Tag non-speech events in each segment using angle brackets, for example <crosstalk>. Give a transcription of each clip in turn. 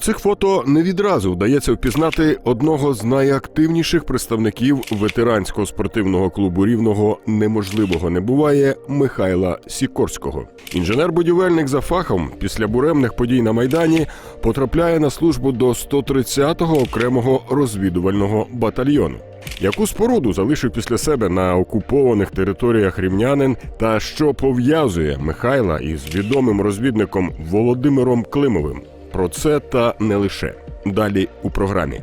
Цих фото не відразу вдається впізнати одного з найактивніших представників ветеранського спортивного клубу рівного неможливого не буває Михайла Сікорського. Інженер-будівельник за фахом після буремних подій на майдані потрапляє на службу до 130-го окремого розвідувального батальйону. Яку споруду залишив після себе на окупованих територіях рівнянин та що пов'язує Михайла із відомим розвідником Володимиром Климовим? Про це та не лише далі у програмі.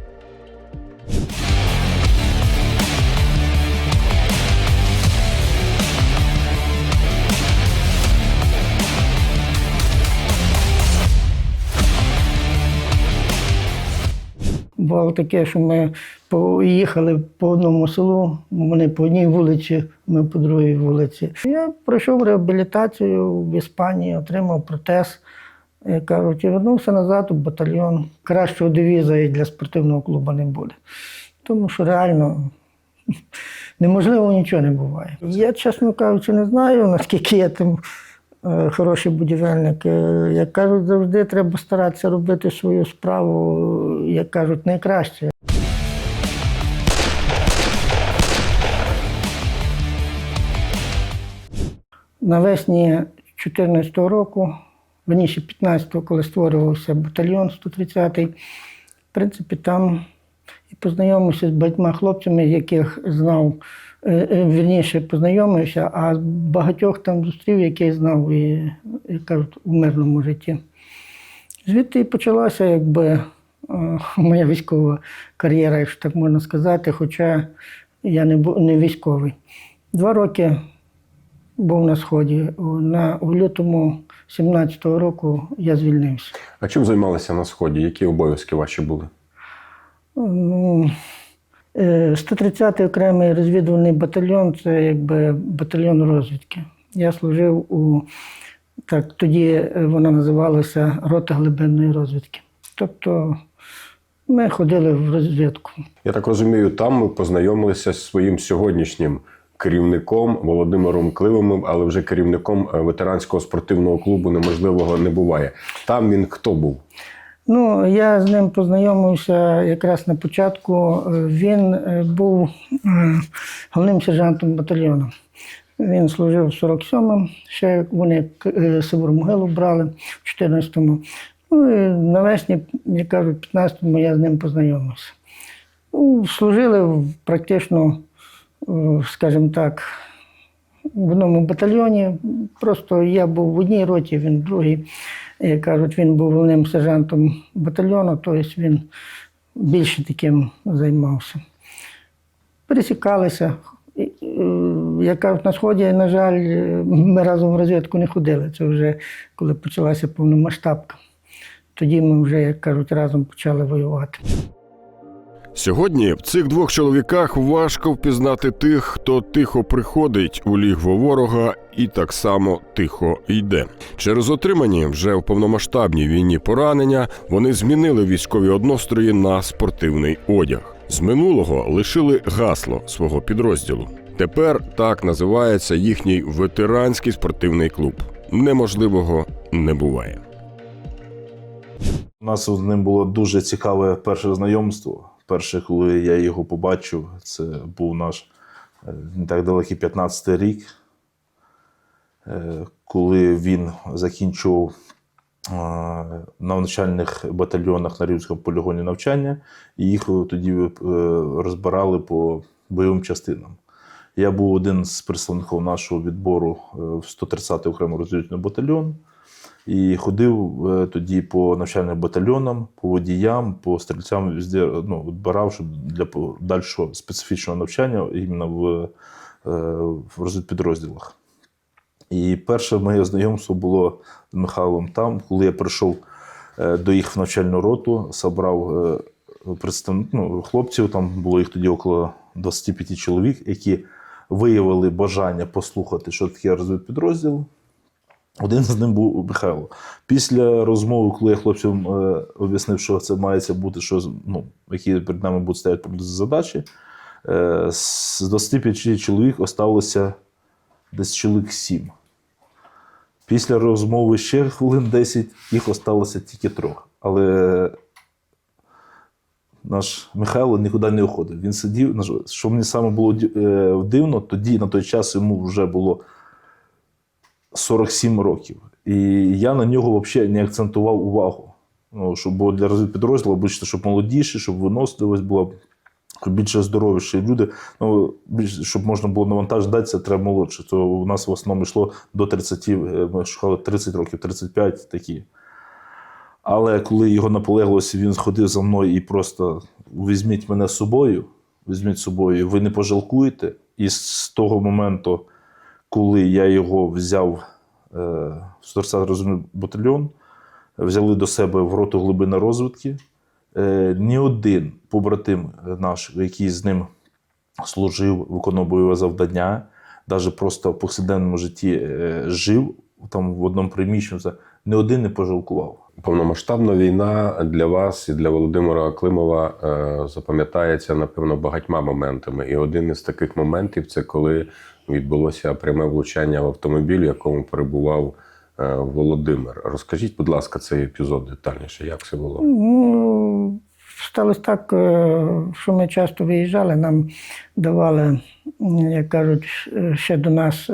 Бувало таке, що ми поїхали по одному селу, вони по одній вулиці, ми по другій вулиці. Я пройшов реабілітацію в Іспанії, отримав протез. Кажуть, і вернувся назад у батальйон. Кращого девіза для спортивного клубу не буде. Тому що реально <laughs> неможливо нічого не буває. Я, чесно кажучи, не знаю, наскільки я там е, хороший будівельник. Е, Як кажуть, завжди треба старатися робити свою справу, як кажуть, найкраще. Навесні 2014 року, верніше 15-го, коли створювався батальйон 130-й, в принципі, там і познайомився з багатьма хлопцями, яких знав, е, е, вірніше познайомився, а багатьох там зустрів, яких знав і, як кажуть, у мирному житті. Звідти і почалася якби е, моя військова кар'єра, якщо так можна сказати, хоча я не, не військовий. Два роки був на сході. На, у лютому 17-го року я звільнився. А чим займалися на сході? Які обов'язки ваші були? Ну, е, 130-й окремий розвідувальний батальйон це якби батальйон розвідки. Я служив у так, тоді е, вона називалася рота глибинної розвідки. Тобто ми ходили в розвідку. Я так розумію, там ми познайомилися з своїм сьогоднішнім керівником Володимиром Кливимим, але вже керівником е, ветеранського спортивного клубу неможливого не буває. Там він хто був? Ну, я з ним познайомився якраз на початку. Він е, був головним сержантом батальйону. Він служив в 47-му, ще вони е, Сибур-Могилу брали в 14-му. Ну і навесні, як кажуть, в 15-му я з ним познайомився. Ну, служили практично, скажімо так, в одному батальйоні. Просто я був в одній роті, він в другій. Як кажуть, він був головним сержантом батальйону, тобто він більше таким займався. Пересікалися. Е, Як кажуть, на сході, на жаль, ми разом в розвідку не ходили. Це вже коли почалася повномасштабка. Тоді ми вже, як кажуть, разом почали воювати. Сьогодні в цих двох чоловіках важко впізнати тих, хто тихо приходить у лігво ворога і так само тихо йде. Через отримані вже в повномасштабній війні поранення вони змінили військові однострої на спортивний одяг. З минулого лишили гасло свого підрозділу. Тепер так називається їхній ветеранський спортивний клуб. Неможливого не буває. У нас з ним було дуже цікаве перше знайомство. Перше, коли я його побачив, це був наш е, не так далекий 15-й рік, е, коли він закінчував е, на навчальних батальйонах на Рівському полігоні навчання, і їх тоді розбирали по бойовим частинам. Я був один з представників нашого відбору в 130-й окремий розвідувальний батальйон. І ходив е, тоді по навчальним батальйонам, по водіям, по стрільцям, везде, ну, відбирав щоб для подальшого специфічного навчання іменно в, е, в розвідпідрозділах. І перше моє знайомство було з Михайлом там, коли я прийшов е, до їх в навчальну роту, представ... ну, хлопців, там було їх тоді около 25 чоловік, які виявили бажання послухати, що таке розвідпідрозділ. Один з ним був Михайло. Після розмови, коли я хлопцям е, об'яснив, що це мається бути, що ну, які перед нами будуть стояти задачі, е, з 25 чоловік осталося десь чоловік 7. Після розмови ще хвилин 10 їх осталося тільки трьох. Але наш Михайло нікуди не уходив. Він сидів, що мені саме було е, дивно, тоді на той час йому вже було 47 років. І я на нього взагалі не акцентував увагу. Ну, щоб було для розвідпідрозділу, обично, щоб молодіші, щоб виносливість була, щоб більше здоровіші люди. Ну, більш, щоб можна було навантаж дати, треба молодше. То у нас в основному йшло до 30, е, ми шукали 30 років, 35 такі. Але коли його наполеглося, він сходив за мною і просто візьміть мене з собою, візьміть з собою, ви не пожалкуєте. І з того моменту, коли я його взяв е, в 130 розумний батальйон, взяли до себе в роту глибини розвідки, е, ні один побратим наш, який з ним служив, виконував бойове завдання, навіть просто в повсякденному житті е, жив там в одному приміщенні, ні один не пожалкував. Повномасштабна війна для вас і для Володимира Климова е, запам'ятається, напевно, багатьма моментами. І один із таких моментів це коли відбулося пряме влучання в автомобіль, в якому перебував е, Володимир. Розкажіть, будь ласка, цей епізод детальніше, як це було? Ну, сталося так, е, що ми часто виїжджали, нам давали, як кажуть, ще до нас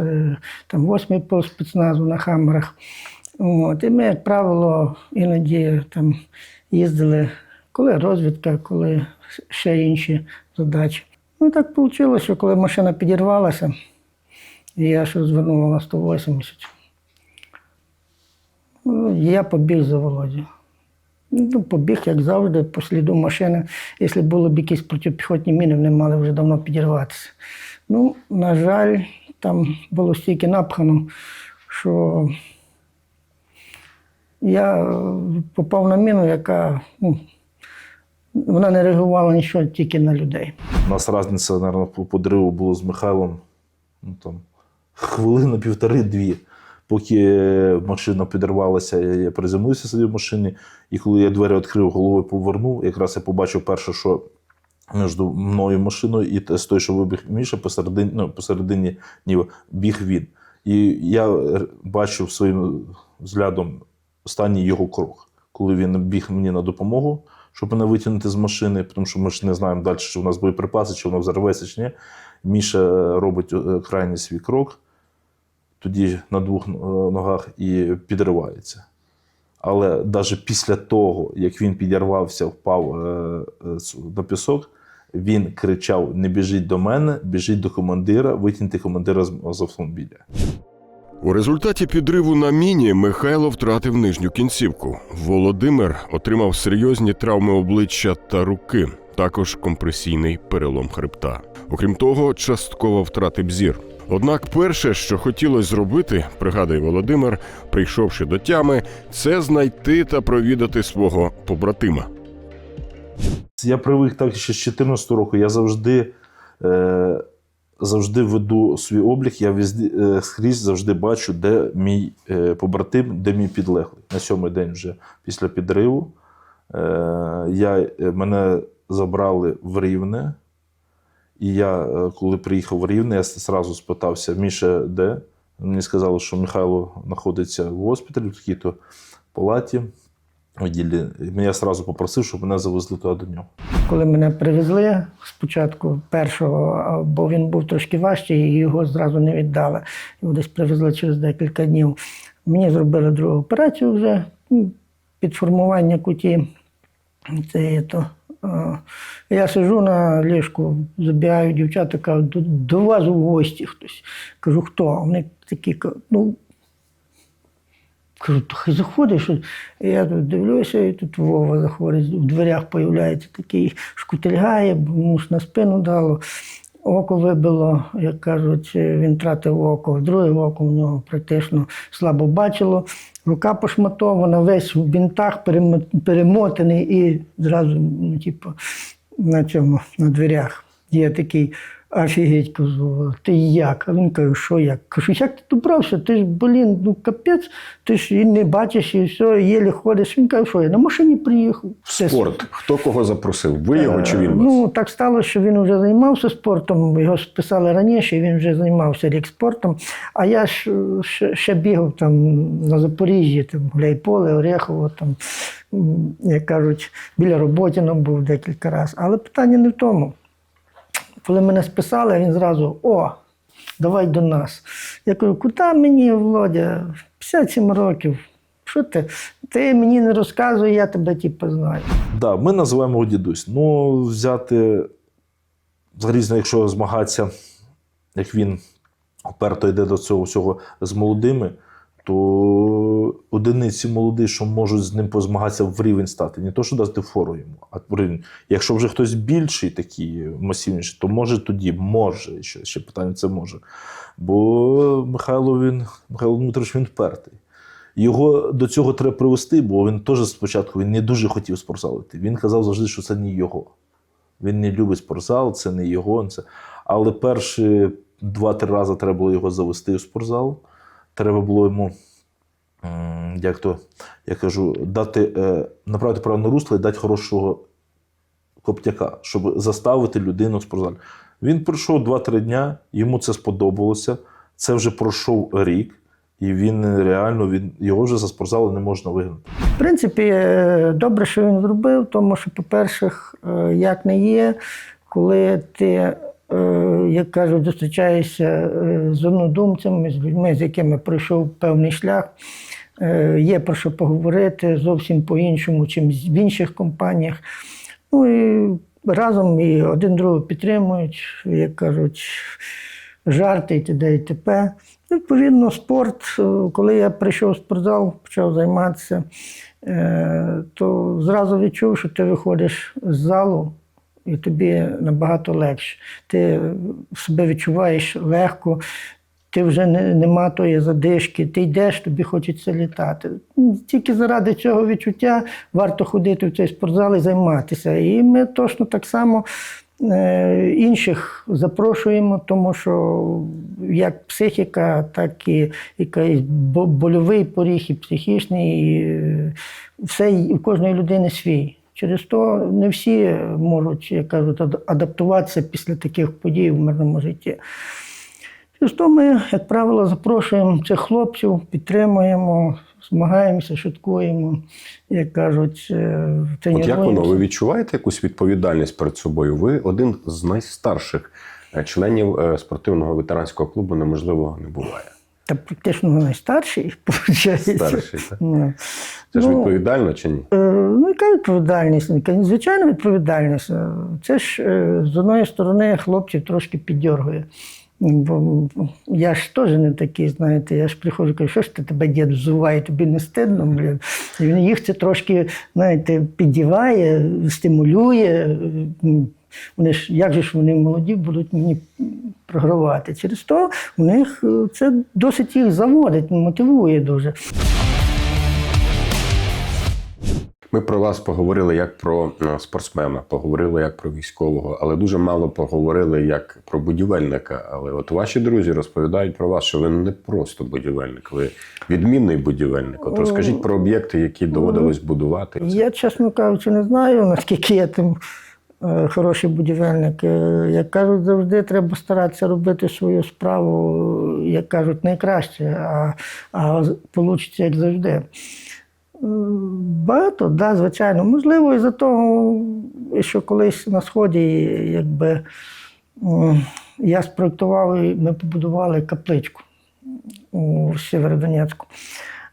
там восьмий пол спецназу на хамерах. От, і ми, як правило, іноді там їздили, коли розвідка, коли ще інші задачі. Ну так вийшло, що коли машина підірвалася, і я ще звернула на 180. Ну, я побіг за Володю. Ну, побіг, як завжди, по сліду машини. Якщо були б якісь протипіхотні міни, вони мали вже давно підірватися. Ну, на жаль, там було стільки напхано, що я е, попав на міну, яка ну, вона не реагувала нічого тільки на людей. У нас різниця, мабуть, по подриву було з Михайлом ну, там, хвилина, півтори-дві. Поки е, машина підірвалася, я, приземлився собі в машині, і коли я двері відкрив, головою повернув, якраз я побачив перше, що між мною машиною, і з той, що вибіг Міша, посередині, ну, посередині ніби біг він. І я е, бачив своїм взглядом останній його крок, коли він біг мені на допомогу, щоб мене витягнути з машини, тому що ми ж не знаємо далі, чи у нас боєприпаси, чи воно взорветься, чи ні. Міша е, робить е, крайній свій крок, тоді на двох е, ногах і підривається. Але навіть після того, як він підірвався, впав на пісок, він кричав: Не біжіть до мене, біжіть до командира, витягньте командира з автомобіля. У результаті підриву на міні Михайло втратив нижню кінцівку. Володимир отримав серйозні травми обличчя та руки, також компресійний перелом хребта. Окрім того, частково втратив зір. Однак, перше, що хотілося зробити, пригадує Володимир, прийшовши до тями, це знайти та провідати свого побратима. Я привик так ще з 14 року. Я завжди, е, завжди веду свій облік, я везді, е, скрізь завжди бачу, де мій е, побратим, де мій підлеглий. На сьомий день вже після підриву. Е, я, мене забрали в Рівне. І я, коли приїхав в Рівне, я одразу спитався, Міша, де? Мені сказали, що Михайло знаходиться в госпіталі, в такій-то палаті. Відділі. І Я одразу попросив, щоб мене завезли туди до нього. Коли мене привезли спочатку першого, бо він був трошки важчий, і його зразу не віддали. Його десь привезли через декілька днів. Мені зробили другу операцію вже ну, під формування куті. Це то. Я сижу на ліжку, забігають дівчата, кажуть, до вас у гості хтось. Кажу, хто? Вони такі ну. Кажу, то хай заходиш. я тут дивлюся, і тут Вова заходить, в дверях появляється такий шкутильгає, бо йому ж на спину дало. Око вибило, як кажуть, він втратив око, друге око в нього практично слабо бачило, рука пошматована, весь в бінтах перемотаний і зразу, ну, типу, на цьому, на дверях. Є такий Офігеть, кажу, ти як? А він каже, що як? Кажу, як ти добрався? Ти ж, блін, ну капець, ти ж і не бачиш, і все, єлі ходиш. Він каже, що я на машині приїхав. Спорт. Хто кого запросив? Ви його чи він вас? Ну, так сталося, що він вже займався спортом, його списали раніше, він вже займався рік спортом. А я ж е, ще, ще бігав там на Запоріжжі, там Гуляйполе, Орехово, там, як кажуть, біля Роботіна був декілька разів. Але питання не в тому. Коли мене списали, він зразу о, давай до нас. Я кажу, куди мені, Володя? 57 років. Що ти? Ти мені не розказуй, я тебе типу, знаю. Да, ми називаємо його дідусь. Ну, взяти, взагалі, якщо змагатися, як він уперто йде до цього всього з молодими, то одиниці молоді, що можуть з ним позмагатися в рівень стати. Не то, що дати фору йому, а в рівень. Якщо вже хтось більший, такий масивніший, то може тоді, може, ще, ще питання це може. Бо Михайло він, Михайло Дмитрович він впертий. Його до цього треба привести, бо він теж спочатку він не дуже хотів спортзал йти. Він казав завжди, що це не його. Він не любить спортзал, це не його. Це... Але перші два-три рази треба було його завести в спортзал. Треба було йому, як то я кажу, дати, е, направити правильне русло і дати хорошого коптяка, щоб заставити людину в спортзалі. Він пройшов 2-3 дня, йому це сподобалося. Це вже пройшов рік, і він реально він, його вже за спортзалу не можна вигнати. В принципі, е, добре, що він зробив, тому що, по-перше, е, як не є, коли ти, як кажуть, зустрічаєшся е, з однодумцями, з людьми, з якими пройшов певний шлях, е, є про що поговорити зовсім по-іншому, чим в інших компаніях. Ну і разом і один другого підтримують, як кажуть, жарти і т.д. і т.п. Відповідно, спорт, е, коли я прийшов в спортзал, почав займатися, е, то зразу відчув, що ти виходиш з залу і тобі набагато легше. Ти себе відчуваєш легко, ти вже не, нема тої задишки, ти йдеш, тобі хочеться літати. Тільки заради цього відчуття варто ходити в цей спортзал і займатися. І ми точно так само е, інших запрошуємо, тому що як психіка, так і якийсь больовий поріг, і психічний, і е, все у кожної людини свій. Через то не всі можуть, як кажуть, адаптуватися після таких подій в мирному житті. Через то ми, як правило, запрошуємо цих хлопців, підтримуємо, змагаємося, шуткуємо, як кажуть, е, От як воно? Ви відчуваєте якусь відповідальність перед собою? Ви один з найстарших е, членів е, спортивного ветеранського клубу неможливого не буває. Та практично найстарший, виходить. <laughs> Старший, так? Ну, Це ж Ну, відповідально чи ні? Е, Ну, яка відповідальність? Яка- Звичайно, відповідальність. Е, Це ж е, з одної сторони хлопців трошки піддергує. Бо я ж теж не такий, знаєте, я ж приходжу, кажу, що ж ти тебе дід взуває, тобі не стидно, блін. І він їх це трошки, знаєте, піддіває, стимулює. Вони ж, як же ж вони молоді будуть мені програвати? Через то у них е, це досить їх заводить, мотивує дуже. Ми про вас поговорили як про е, спортсмена, поговорили як про військового, але дуже мало поговорили як про будівельника. Але от ваші друзі розповідають про вас, що ви не просто будівельник, ви відмінний будівельник. От розкажіть про об'єкти, які доводилось будувати. Я, чесно кажучи, не знаю, наскільки я там е, хороший будівельник. Е, Як кажуть, завжди треба старатися робити свою справу, як кажуть, найкраще, а, а вийде як завжди. Е, Багато, да, звичайно. Можливо, із-за того, що колись на Сході, якби я спроектував і ми побудували капличку у Сєвєродонецьку.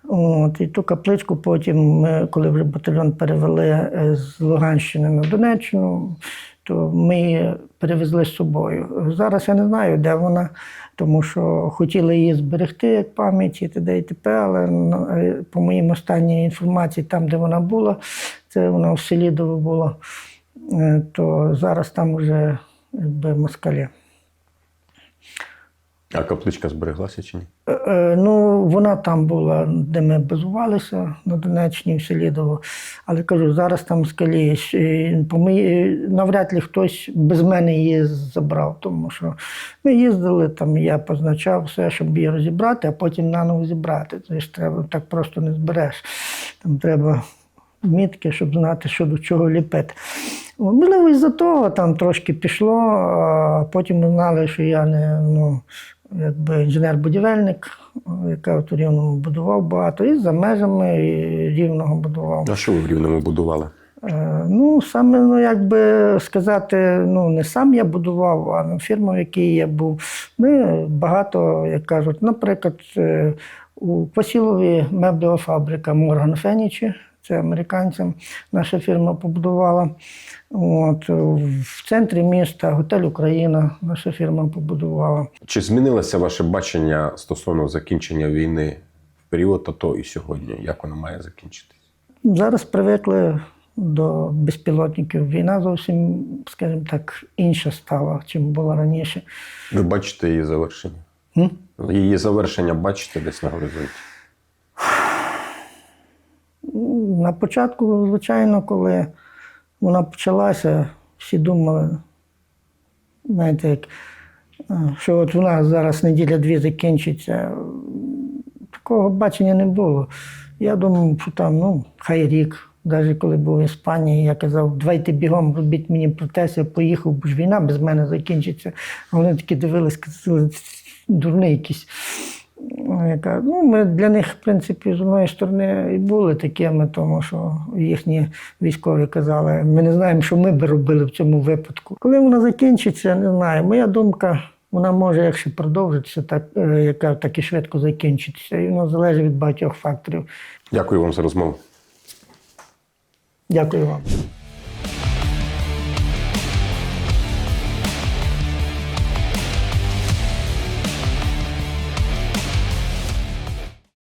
От, і ту капличку потім, ми, коли вже батальйон перевели е, з Луганщини на Донеччину, то ми її перевезли з собою. Зараз я не знаю, де вона, тому що хотіли її зберегти як пам'ять і т.д. і т.п., але ну, е, по моїм останній інформації, там, де вона була, це вона в Селідово була, е, то зараз там вже якби москалі. А капличка збереглася чи ні? Е, е, Ну, вона там була, де ми базувалися на Донеччині, в Селідово. Але кажу, зараз там скалі мої- навряд ли хтось без мене її забрав, тому що ми їздили, там я позначав все, щоб її розібрати, а потім наново зібрати. Це ж треба так просто не збереш. Там треба мітки, щоб знати, що до чого ліпити. Можливо, із-за того там трошки пішло, а потім знали, що я не ну, якби інженер-будівельник, яка в Рівному будував багато, і за межами і рівного будував. А що ви в рівному будували? Е, Ну, саме, ну, як би сказати, ну, не сам я будував, а фірма, в якій я був. Ми багато, як кажуть, наприклад, е, у Квасілові меблева фабрика Морган Фенічі, це американцям наша фірма побудувала. От, в центрі міста готель Україна наша фірма побудувала. Чи змінилося ваше бачення стосовно закінчення війни в період АТО і сьогодні? Як вона має закінчитись? Зараз привикли до безпілотників. Війна зовсім, скажімо так, інша стала, чим була раніше. Ви бачите її завершення? М? Її завершення бачите десь на горизонті? На початку, звичайно, коли вона почалася, всі думали, знаєте, як, е, що от у нас зараз неділя-дві закінчиться. Такого бачення не було. Я думав, що там, ну, хай рік. Навіть коли був в Іспанії, я казав, давайте бігом робіть мені протез, я поїхав, бо ж війна без мене закінчиться. А вони такі дивились, казали, дурний якийсь. Ну, Я кажу, ну, ми для них, в принципі, з одної сторони і були такими, тому що їхні військові казали, ми не знаємо, що ми би робили в цьому випадку. Коли вона закінчиться, не знаю. Моя думка, вона може, якщо продовжитися, так, е, яка так і швидко закінчитися. І воно залежить від багатьох факторів. Дякую вам за розмову. Дякую вам.